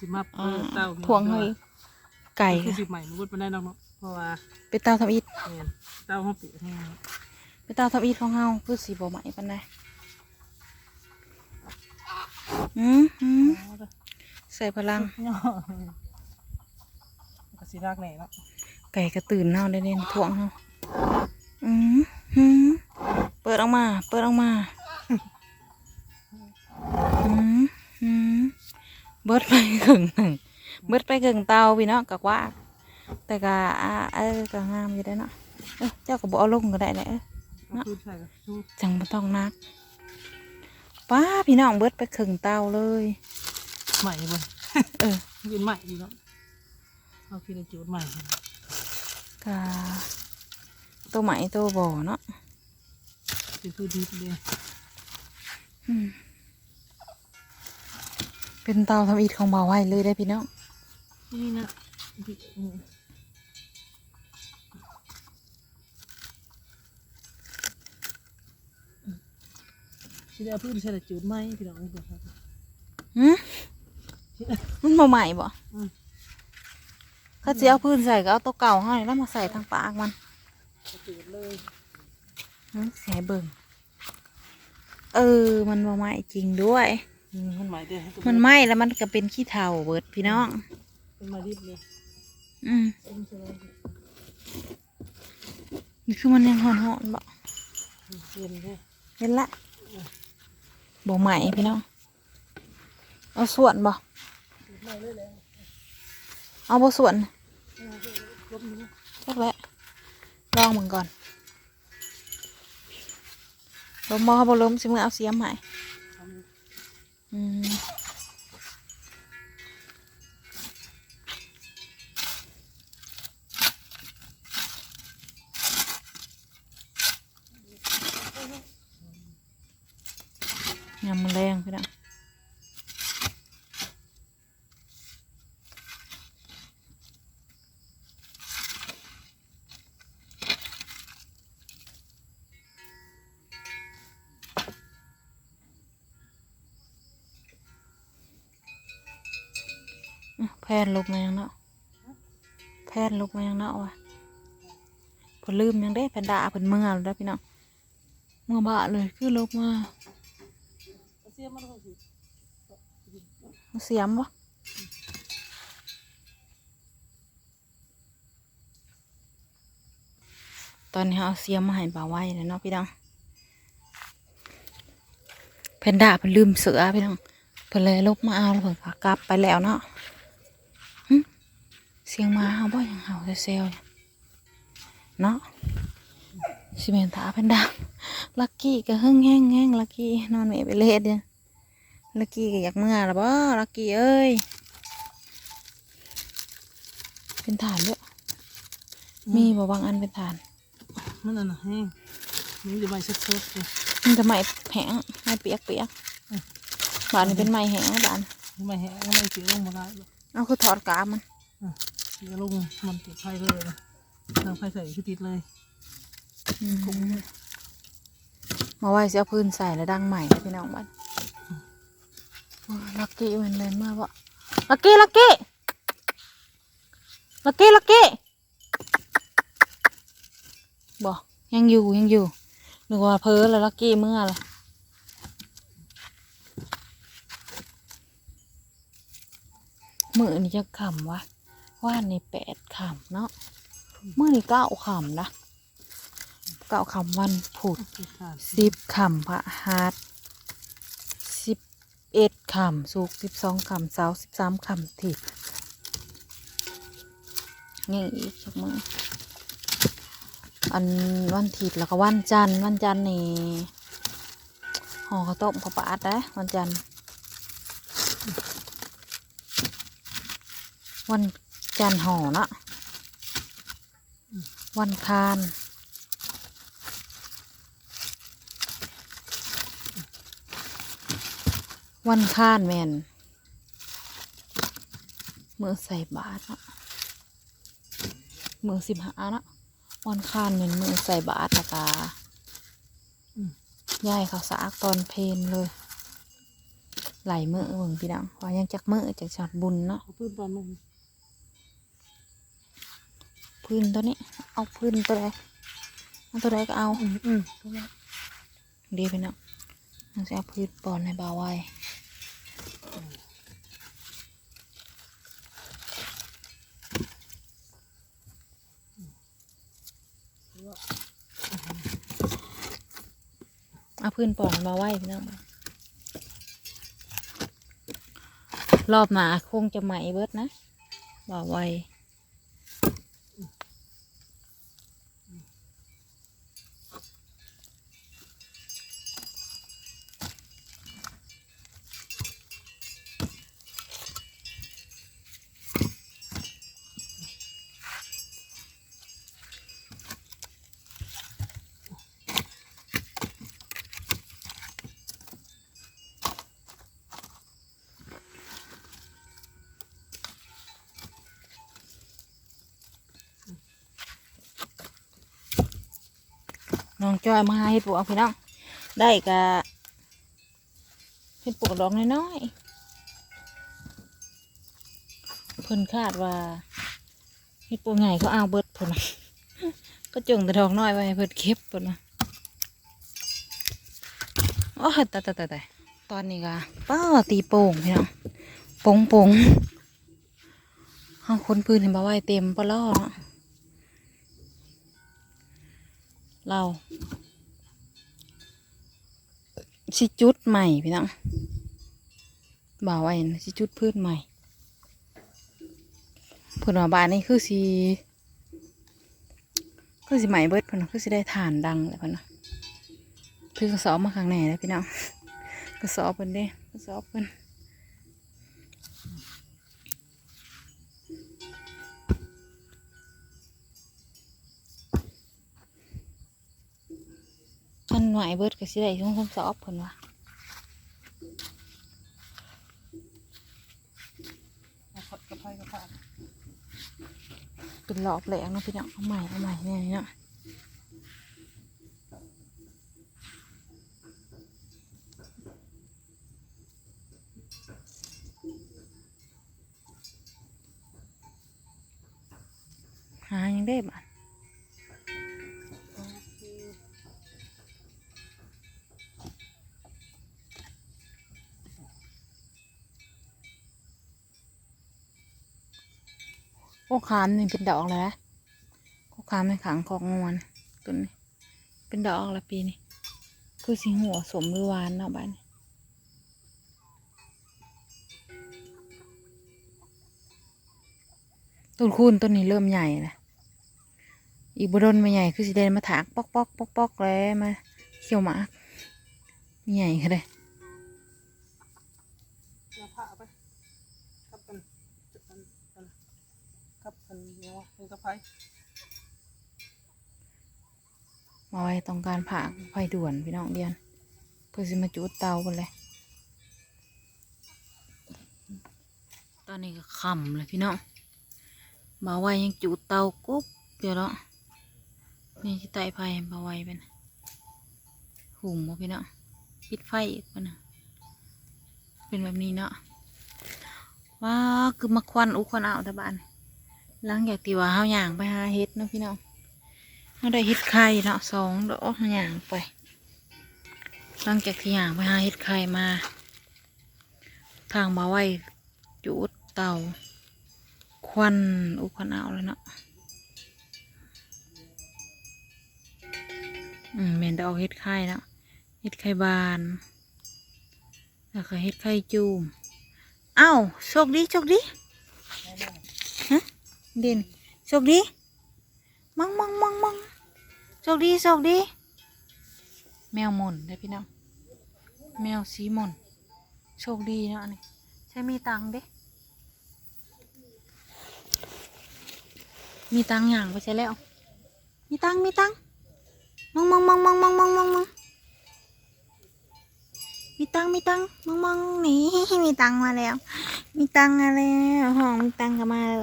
สิมาอ่าเปิดเต้าพวงเฮ้ยไก่คือสิใหม่มันบ่ได้ดอกเนาะเพราะว่าเป็นเตาทำอิฐแม่นเต้าเฮาปลูกแห้งเป็นเตาทำอิฐของเฮาคือสีบ่ไหม้ปานใดอืมอืมใส่พลังย่อก็สิรากแหน่เนาะไก่กระตื่นเฮาได้เด่นถ่วงเฮาอืมอืมเปิดออกมาเปิด ครึ่งหนึ่งเบิดไปครึ่งเตาพี่เนาะกะว่า แต่กะอ่าเออกะงามอยู่ได้เนาะเอ้ยเจ้าก็บ่เอาลงก็ได้แหละเอ้ยเอาคืนใส่กับชูจังบ่ต้องนักป้าพี่น้องเบิดไปครึ่งเตาเลยใหม่บ่เออเป็นใหม่อีกเนาะเอาคิดจูดใหม่กะตัวใหม่ตัวบ่เนาะสิคือดีเลยอืม เป็นเตาทำอิฐของบ่าวไว้เลยได้อพี่น้องนี่นะดิอืมสิได้เอาพื้นใส่แต่จูดไหมพี่น้องนี่บ่ครับหืมมันบ่ใหม่บ่อืมเขาจะเอาพื้นใส่ก็เอาตัวเก่าให้แล้วมาใส่ทางปากมันจูดเลยหืมเสียเบิ่งเออ มันบ่ใหม่จริงด้วยอื มมันใหม่เด้อมันไหม้แล้วมันก็เป็นขี้เถ้าเบิดพี่น้อง เป็นมาดิบเลยอืมเอ็มใช่ไหมนี่คือมันยังหอนหอนๆบ่เย็นเด้อเห็นละบ่ใหม่พี่น้อง เอาส่วนบ่ไม่เลยเลยเอาบ่ส่วนครบนี้พวกแล้วลองมึงก่อนลมบ่เขาบ่ล้มสิมึงเอาเสียมให้ทำอืม ยำมันแแพนลุกมายังเนาะแพนลุกมายังเนาะวะเพนลืมยังได้แพนด่าเพิ่นเมื่อแล้วเด้พี่น้องเมื่อบะเลยคือลุกมาเสียมวะตอนนี้เอาเสียมมาให้บ่าวไว้แล้วเนาะพี่น้องแพนดาเพิ่นลืมเสือพี่น้องเพิ่นเลยลุกมาเอาแล้วเพิ่นก็กลับไปแล้วเนาะ เสียงหมาเฮาบ่ยังเห่าเซลๆเนาะสิเมนตาแพนด้าลักกี้ก็หึ่งแห้งแห้งลักกี้นอนไม่ไปเล่เดียวลักกี้ก็อยากเมื่อละบ่ลักกี้เอ้ยเป็นฐานด้วยมีบ่บางอันเป็นฐาน มันอันน่ะแห้งมันจะใบสดๆเลยมันจะไม่แห้งไม่เปียกเปียกบานนี้เป็นไม้แห้งบานไม่แห้งก็ไม่เสียลงมาได้หรอกเอาคือถอดกาบมัน เสียลงมันติดไฟเลยนะทางไฟใส่คือติดเลยอืมมาไหว้เสียพื้นใส่แล้วดังใหม่นะพี่น้องบ้านโอ้ยลักกี้มันเลยมาบ่ลักกี้ลักกี้ลักกี้ลักกี้บ่ยังอยู่ยังอยู่นึกว่าเพ้อแล้วลักกี้เมื่อละมือนี่จะขำวะ ว่านนี่แปดขำเนาะเมื่อนี่เก้าขำนะเก้าขำวันผุดติดขาดสิบคำพระหัสสิบเอ็ดคำสุกสิบสองคำเสาสิบสามคำทิศนี่อีกสักมืออันวันทิศแล้วก็วันจันทร์วันจันทร์นี่ห่อข้าวต้มข้าวปลาดนะวันจันทร์วัน จันห่อเนาะวันคานวันค้านแมนมือใส่บาทเนาะมือสิบหาเนาะวันคานเมือนมือใส่บาตรนะคะย่ายเขาสากตอนเพลนเลย ไหลมือเบิ่งพี่น้องว่ายังจักมือจากช็อตบุญเนาะพื้นปอนมัน พื้นตัวนี้ เอาพื้นตัวใดเอาตัวใดก็เอาอืมอืมดีพี่น้องเราจะเอาพื้นปอนในบาไว้เอาพื้นปอนมาไว้พี่น้องรอบหนาคงจะใหม่เบิดนะบ่าไว้ น้องจอยมาหาเห็ดปวกพี่น้อง ได้กะเห็ดปวกดอกน้อยๆเพิ่นคาดว่าเห็ดปวกใหญ่เขาเอาเบิดเพิ่นก็จงแต่ดอกน้อยไว้เพิ่นเก็บเพิ่นนะโอ้ตายตายตายตาตอนนี้ก็ป้าตีโป่งพี่น้องโป่งโป่งเอาคนพื้นเห็นบ่ไว้เต็มปะล่อเนาะ เราสิจุดใหม่พี่น้องบ่าวไว้นะสิจุดพืชใหม่เพิ่นว่าบานนี้คือสิคือสิใหม่เบิดพิ่นว่าคือสิได้ฐานดังและเพิ่นว่าคือกระสอบมาข้างในแล้วพี่น้องกระสอบเพิ่นเด้กระสอบเพิ่น คันใหม่เบิดก็สิได้ช่วงคำสอบเพิ่นว่าเอาขัดกระเพรากระเพราเป็นรอบแหลกเนาะพี่น้องเอาใหม่เอาใหม่เนี่ยเนาะหายังได้บ้าน โอ้คามนี่เป็นดอกแล้วโอ้คามในขังของงวนต้นนี้เป็นดอกละปีนี้คือสิหัวสมหรือวานเนาะบ้านต้นคูนต้นนี้เริ่มใหญ่แล้วอีกบดนมาใหญ่คือสิเดนมาถากปอกปอกปอกปอกแล้วมาเขียวหมากใหญ่ค่ะเลย เอาผ้าไปกับกันจุดกันกันกับกันเนี่ ยวะเป็นกระเพรามาไว้ต้องการผ่าไฟด่วนพี่น้องเดียน เพื่อสิมาจุดเตากันเลย ตอนนี้ก็ค่ำเลยพี่น้องมาไว้ยังจุดเตากุ๊บเดี๋ยวเนาะนี่ที่ไต่ไฟมาไว้เป็นหุงบ่พี่น้องปิดไฟอีกปะนะเป็นแบบนี้เนาะว้าคือมาควันอุควันเอาวแต่บ้าน หลังจากที่ว่าเฮาย่างไปหาเฮ็ดเนาะพี่น้องเฮาได้เฮ็ดไข่เนาะสองดอกเฮาย่างไป หลังจากที่ย่างไปหาเฮ็ดไข่มา ทางมาไว้จุดเตาควันอุควันเอาเลยเนาะอืมเมนดอกเฮ็ดไข่เนาะเฮ็ดไข่บานแล้วก็เฮ็ดไข่จูมเอ้าโชคดีโชคดี เด่นโชคดีมังมังมังมังโชคดีโชคดี แมวมนได้พี่น้องแมวสีมนโชคดีเนาะนี่ใช้มีตังเด้มีตังอย่างไปใช้แล้ว มีตังมีตังมองมองมองมองมองมองมองมองมีตังมีตังมองมองนี่มีตังมาแล้ว มีตังมาแล้วห้องมีตังค์ก็มาแล้ว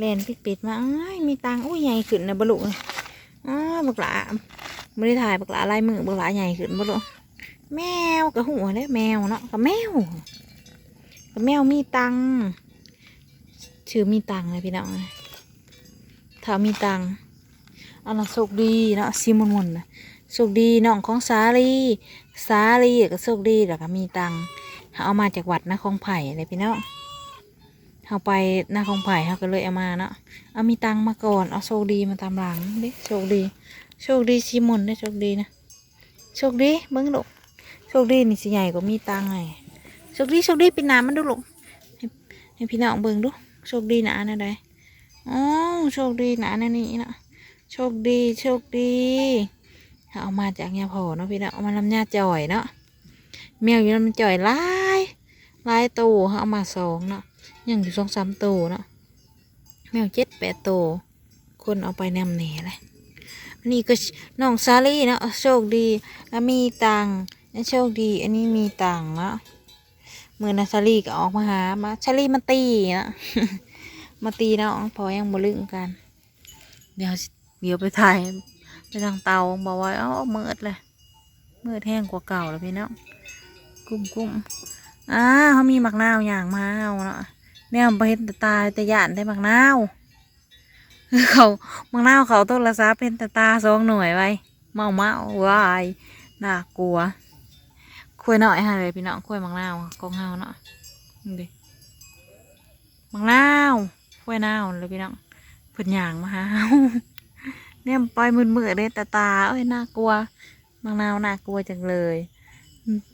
เล่นปิดปิดๆมาอ้ายมีตังอุ้ยใหญ่ขึ้นนะบลุอ๋อบักหลาไม่ได้ถ่ายบักหลาลายมือบักหลาใหญ่ขึ้นบลูกแมวกับหัวเด้แมวเนาะกับแมวกับแมวมีตังชื่อมีตังเลยพี่น้องถ้ามีตังอันนั้นโชคดีเนาะซิมมุนนะโชคดีน้องของสาลีสาลีก็โชคดีแล้วก็มีตังเอามาจากวัดนะคงไผ่เลยพี่น้อง เอาไปหน้าคงไผ่เขาก็เลยเอามาเนาะเอามีตังมาก่อนเอาโชคดีมาตามหลังดิโชคดีโชคดีชิมอนได้โชคดีนะโชคดีเบิ้งลูกโชคดีนี่สิใหญ่กว่ามีตังไงโชคดีโชคดีเป็นน้ำมันดูลูกให้พี่น้องเบิ้งดูโชคดีหนาแนะใดอ๋อโชคดีหนาแนนี่นะโชคดีโชคดีเอามาจากยาพอเนาะพี่น้องเอามาลำยาจ่อยเนาะแมวอยู่ลำจ่อยลายลายตัวเอามาสองเนาะ ยังอยู่สองสามตัวเนาะแมวเจ็ดแปดตัวคนเอาไปนำเหน่เลยนนี้ก็น้องซาลี่เนาะโชคดีมีตังค์นั่นโชคดี อันนี้มีตังเนาะมือนาซาลี่ก็ออกมาหามาซาลี่มาตีเนาะมาตีเนาะพอยังบ่ลึงกัน เดี๋ยวเดี๋ยวไปถ่ายไปทางเตาบอกว่าเอ้ามืดเลยเมืดแห้งกว่าเก่าแล้วพี่น้องกุ้มกุ้มอ่าเขามีมักนาวอย่างมาเอาเนาะ แนวไปเห็นแต่ตาแต่ยานได้มักนาวเขามักนาวเขาต้นละซาเป็นแต่ตาสองหน่วยไว้เมาเมาวายน่ากลัวคุยหน่อยฮะเลยพี่น้องคุยมักนาวกองเฮาเนาะดิมักนาวคุยนาวเลยพี่น้องเพิ่นย่างมาหาเฮาเนี่ยไปมืดมืดเลยแต่ตาเอ้ยน่ากลัวมักนาวน่ากลัวจังเลย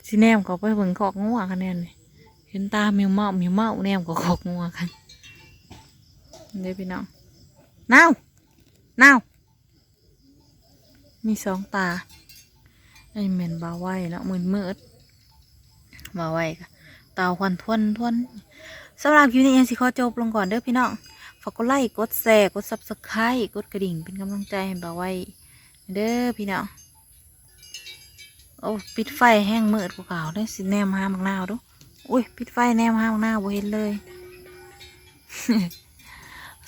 สิแนมเขาไปเบิ่งขอกงัวคะแนนเลย เห็นตาเมียวเมาเมียวเมาแนมก็ขอกงัวกันเด้พี่น้องนาวนาวมีสองตาไอ้เหม็นบาไว้เนาะมืดมืดบาไว้ก็ตาควันทวนทวนสำหรับคลิปนี้ยังสิขอจบลงก่อนเด้อพี่น้องฝากกดไลค์กดแชร์กดซับสไครต์กดกระดิ่งเป็นกำลังใจให้บาไว้เด้อพี่น้องโอ้ปิดไฟแห้งมืดกว่าเก่าได้อสิแนมหามักนาวดู อุ้ยปิดไฟแนมห้าวหน้าบ่เห็นเลย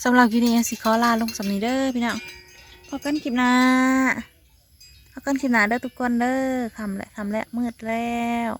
สำหรับคลิปนี้สิขอลาลงสำนีเด้อพี่น้องพบกันคลิปหน้าพบกันคลิปหน้าเด้อทุกคนเด้อคำและคำและมืดแล้ว